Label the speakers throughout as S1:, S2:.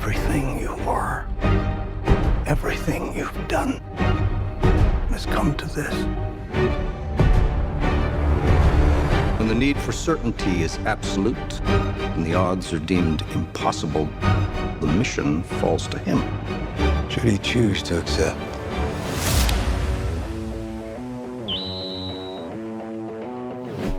S1: Everything you were, everything you've done has come to this.
S2: When the need for certainty is absolute and the odds are deemed impossible, the mission falls to him.
S1: Should he choose to accept?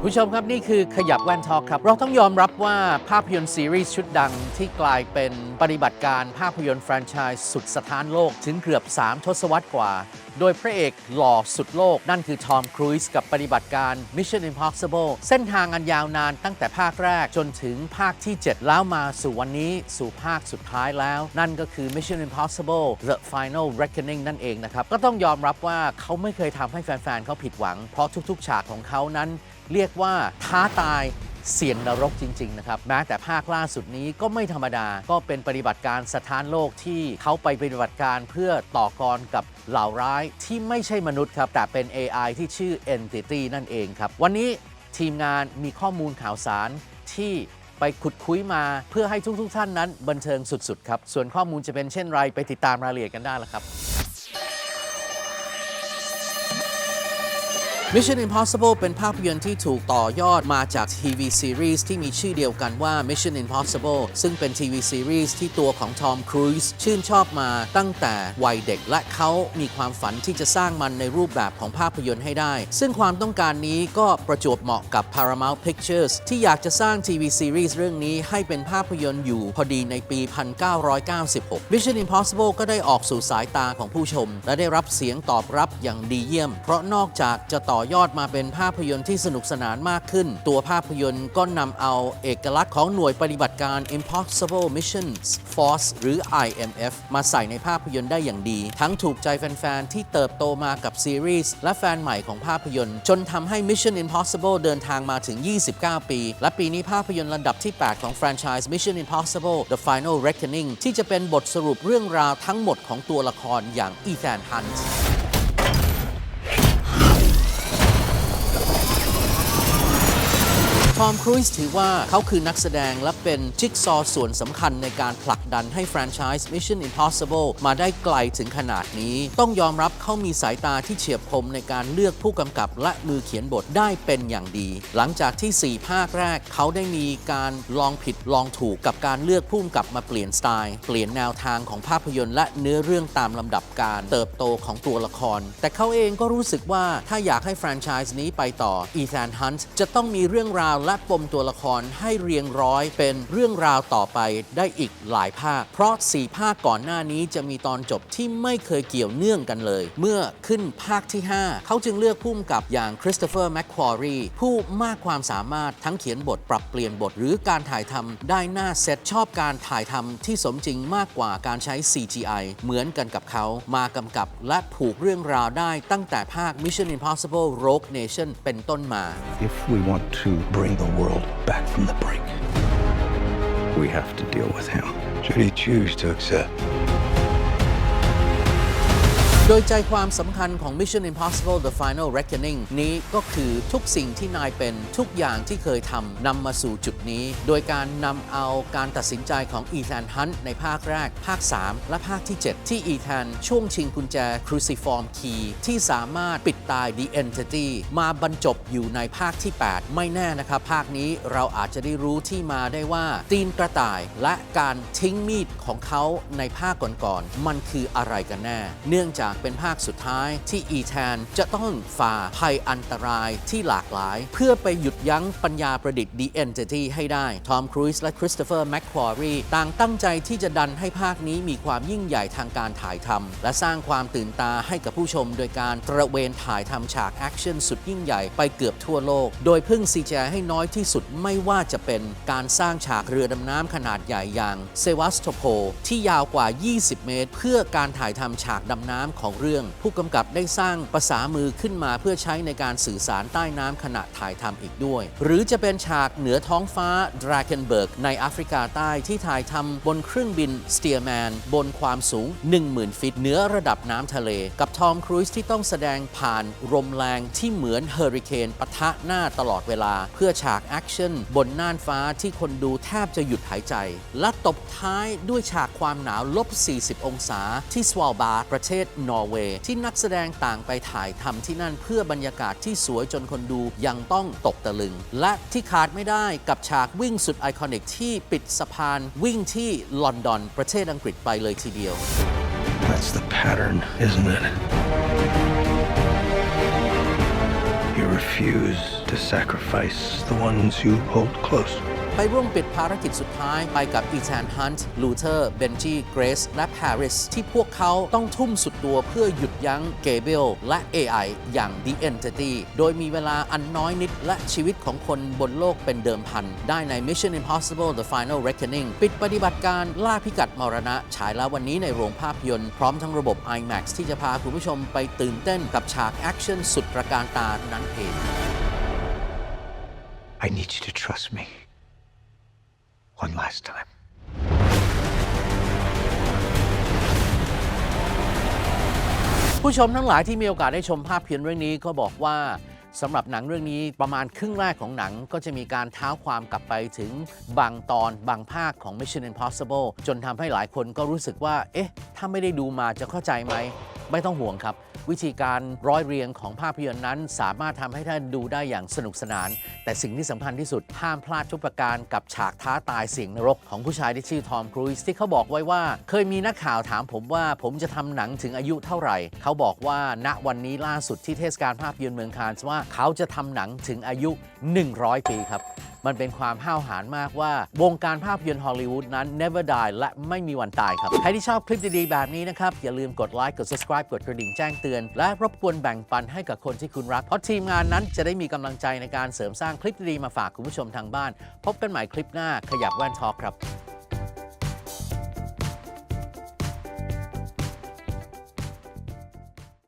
S3: ผู้ชมครับนี่คือขยับแว่นทอกครับ เราต้องยอมรับว่าภาพยนตร์ซีรีส์ชุดดังที่กลายเป็นปฏิบัติการภาพยนตร์แฟรนไชส์สุดสถานโลก ถึงเกือบ 3 ทศวรรษกว่า โดยพระเอกหล่อสุดโลก นั่นคือทอมครูซกับปฏิบัติการ Mission Impossible เส้นทางอันยาวนานตั้งแต่ภาคแรกจนถึงภาคที่ 7 แล้วมาสู่วันนี้สู่ภาคสุดท้ายแล้ว นั่นก็คือ Mission Impossible The Final Reckoning นั่นเองนะครับ ก็ต้องยอมรับว่าเขาไม่เคยทำให้แฟนๆเขาผิดหวัง เพราะทุกๆ ฉากของเขานั้น เรียกว่าท้าตาย เสี่ยงนรกจริง ๆ นะครับ แม้แต่ภาคล่าสุดนี้ก็ไม่ธรรมดาก็เป็นปฏิบัติการสถานโลกที่เขาไปปฏิบัติการเพื่อต่อกรกับเหล่าร้ายที่ไม่ใช่มนุษย์ครับ แต่เป็น AI ที่ชื่อ Entity นั่นเองครับ วันนี้ทีมงานมีข้อมูลข่าวสารที่ไปขุดคุยมาเพื่อให้ทุกๆท่านนั้นบันเทิงสุดๆครับส่วนข้อมูลจะเป็นเช่นไรไปติดตามรายละเอียดกันได้แล้วครับ Mission Impossible เป็นภาพยนตร์ที่ถูกต่อยอดมาจากทีวีซีรีส์ที่มีชื่อเดียวกันว่า Mission Impossible ซึ่งเป็นทีวีซีรีส์ที่ตัวของทอมครูซชื่นชอบมาตั้งแต่วัยเด็กและเขามีความฝันที่จะสร้างมันในรูปแบบของภาพยนตร์ให้ได้ ซึ่งความต้องการนี้ก็ประจวบเหมาะกับ Paramount Pictures ที่อยากจะสร้างทีวีซีรีส์เรื่องนี้ให้เป็นภาพยนตร์อยู่พอดีในปี 1996 Mission Impossible ก็ได้ออกสู่สายตาของผู้ชม และได้รับเสียงตอบรับอย่างดีเยี่ยม เพราะนอกจากจะต่อยอดมาเป็นภาพยนตร์ที่สนุกสนานมากขึ้น ตัวภาพยนตร์ก็นำเอาเอกลักษณ์ของหน่วยปฏิบัติการ Impossible Missions Force หรือ IMF มาใส่ในภาพยนตร์ได้อย่างดี ทั้งถูกใจแฟน ๆ ที่เติบโตมากับซีรีส์และแฟนใหม่ของภาพยนตร์ จนทำให้ Mission Impossible เดินทางมาถึง 29 ปี และปีนี้ภาพยนตร์ระดับที่ 8 ของแฟรนไชส์ Mission Impossible The Final Reckoning ที่จะเป็นบทสรุปเรื่องราวทั้งหมดของตัวละครอย่าง Ethan Hunt ทอมครูซถือว่าเขาคือนักแสดงและเป็นจิ๊กซอส่วนสำคัญในการผลักดันให้แฟรนไชส์ Mission Impossible มาได้ไกลถึงขนาดนี้ ต้องยอมรับเขามีสายตาที่เฉียบคมในการเลือกผู้กำกับและมือเขียนบทได้เป็นอย่างดี หลังจากที่ 4 ภาคแรกเขาได้มีการลองผิดลองถูกกับการเลือกผู้กำกับมาเปลี่ยนสไตล์เปลี่ยนแนวทางของภาพยนตร์และเนื้อเรื่องตามลำดับการเติบโตของตัวละคร แต่เขาเองก็รู้สึกว่าถ้าอยากให้แฟรนไชส์นี้ไปต่อ Ethan Hunt จะต้องมีเรื่องราวและปมตัวละครให้เรียงร้อยเป็นเรื่องราวต่อไปได้อีกหลายภาค เพราะ 4 ภาคก่อนหน้านี้จะมีตอนจบที่ไม่เคยเกี่ยวเนื่องกันเลย เมื่อขึ้นภาคที่ 5 เขาจึงเลือกพุ่มกับอย่างคริสโตเฟอร์แมคควอรีผู้มากความสามารถทั้งเขียนบทปรับเปลี่ยนบทหรือการถ่ายทำได้หน้าเซตชอบการถ่ายทำที่สมจริงมากกว่าการใช้ CGI เหมือนกันกับเขามากำกับและผูกเรื่องราวได้ตั้งแต่ภาค Mission Impossible Rogue Nation เป็นต้นมา
S2: If we want to,
S1: Bring the world back from the brink.
S2: we have to deal with him.
S1: Should he choose to accept?
S3: โดยใจความสำคัญของ Mission Impossible The Final Reckoning นี้ก็คือทุกสิ่งที่นายเป็นทุกอย่างที่เคยทำนำมาสู่จุดนี้ โดยการนำเอาการตัดสินใจของ Ethan Hunt ในภาคแรก ภาค 3 และภาคที่ 7 ที่ Ethan ช่วงชิงกุญแจ Cruciform Key ที่สามารถปิดตาย The Entity มาบรรจบอยู่ในภาคที่ 8 ไม่แน่นะครับ ภาคนี้เราอาจจะได้รู้ที่มาได้ว่า ตีนกระต่ายและการทิ้งมีดของเขาในภาคก่อนๆมันคืออะไรกันแน่ เนื่องจากเป็นภาคสุดท้ายที่อีแทนจะต้องฝ่าภัยอันตรายที่หลากหลาย เพื่อไปหยุดยั้งปัญญาประดิษฐ์ The Entity ให้ได้ ทอมครูซและคริสโตเฟอร์แมคควอรีต่างตั้งใจที่จะดันให้ภาคนี้มีความยิ่งใหญ่ทางการถ่ายทำและสร้างความตื่นตาให้กับผู้ชม โดยการตระเวนถ่ายทำฉากแอคชั่นสุดยิ่งใหญ่ไปเกือบทั่วโลก โดยพึ่ง CGI ให้น้อยที่สุดไม่ว่าจะเป็นการสร้างฉากเรือดำน้ำขนาดใหญ่อย่างเซวัสโตโพที่ยาวกว่า 20 เมตร เพื่อการถ่ายทำฉากดำน้ำของของเรื่อง ผู้กำกับได้สร้างภาษามือขึ้นมาเพื่อใช้ในการสื่อสารใต้น้ำขณะถ่ายทำอีกด้วย หรือจะเป็นฉากเหนือท้องฟ้าดราเกนเบิร์กในแอฟริกาใต้ที่ถ่ายทำบนเครื่องบินสเตียร์แมนบนความสูง 10,000 ฟิตเหนือระดับน้ำทะเล กับทอมครูซที่ต้องแสดงผ่านลมแรงที่เหมือนเฮอริเคนปะทะหน้าตลอดเวลา เพื่อฉากแอคชั่นบนน่านฟ้าที่คนดูแทบจะหยุดหายใจ และตบท้ายด้วยฉากความหนาวลบ 40 องศาที่สวาลบาร์ประเทศนอร์เวย์ที่นักแสดงต่างไปถ่ายทำที่นั่นเพื่อบรรยากาศที่สวยจนคนดูยังต้องตกตะลึง และที่ขาดไม่ได้กับฉากวิ่งสุดไอคอนิกที่ปิดสะพานวิ่งที่ลอนดอนประเทศอังกฤษไปเลยทีเดียว
S1: That's the pattern, isn't it? You refuse to sacrifice the ones you hold close.
S3: ไปร่วมปิดภารกิจสุดท้ายไปกับอีธานฮันต์ลูเทอร์เบนจีเกรซและปาริสที่พวกเขาต้องทุ่มสุดตัวเพื่อหยุดยั้งเกเบลและ AI อย่าง The Entity โดยมีเวลาอันน้อยนิดและชีวิตของคนบนโลกเป็นเดิมพัน ได้ใน Mission Impossible The Final Reckoning ปิดปฏิบัติการล่าพิกัดมรณะ ฉายแล้ววันนี้ในโรงภาพยนตร์พร้อมทั้งระบบ IMAX ที่จะพาคุณผู้ชมไปตื่นเต้นกับฉากแอคชั่นสุดตระการตานั้นเอง
S1: I need you to trust me. One last time.
S3: ผู้ชมทั้งหลายที่มีโอกาสได้ชมภาพยนตร์เรื่องนี้ก็บอกว่าสำหรับหนังเรื่องนี้ประมาณครึ่งแรกของหนังก็จะมีการเท้าความกลับไปถึงบางตอนบางภาคของ Mission Impossible จนทำให้หลายคนก็รู้สึกว่า เอ๊ะ ถ้าไม่ได้ดูมาจะเข้าใจไหม ไม่ต้องห่วงครับ วิธีการร้อยเรียงของภาพยนตร์นั้น สามารถทำให้ท่านดูได้อย่างสนุกสนาน แต่สิ่งที่สำคัญที่สุดห้ามพลาดทุกประการกับฉากท้าตายเสียงนรกของผู้ชายที่ชื่อทอมครูซที่เขาบอกไว้ว่า เคยมีนักข่าวถามผมว่าผมจะทำหนังถึงอายุเท่าไหร่ เขาบอกว่าณวันนี้ล่าสุดที่เทศกาลภาพยนตร์เมืองคานส์ว่าเขาจะทำหนังถึงอายุ 100 ปีครับมันเป็นความห้าวหาญมากว่า วงการภาพยนตร์ฮอลลีวูดนั้น never die และไม่มีวันตายครับ ใครที่ชอบคลิปดีๆ แบบนี้นะครับ อย่าลืมกดไลค์กด subscribe กดกระดิ่งแจ้งเตือน และรบกวนแบ่งปันให้กับคนที่คุณรัก เพราะทีมงานนั้นจะได้มีกำลังใจในการเสริมสร้างคลิปดีๆมาฝากคุณผู้ชมทางบ้าน พบกันใหม่คลิปหน้าขยับแว่นทอครับ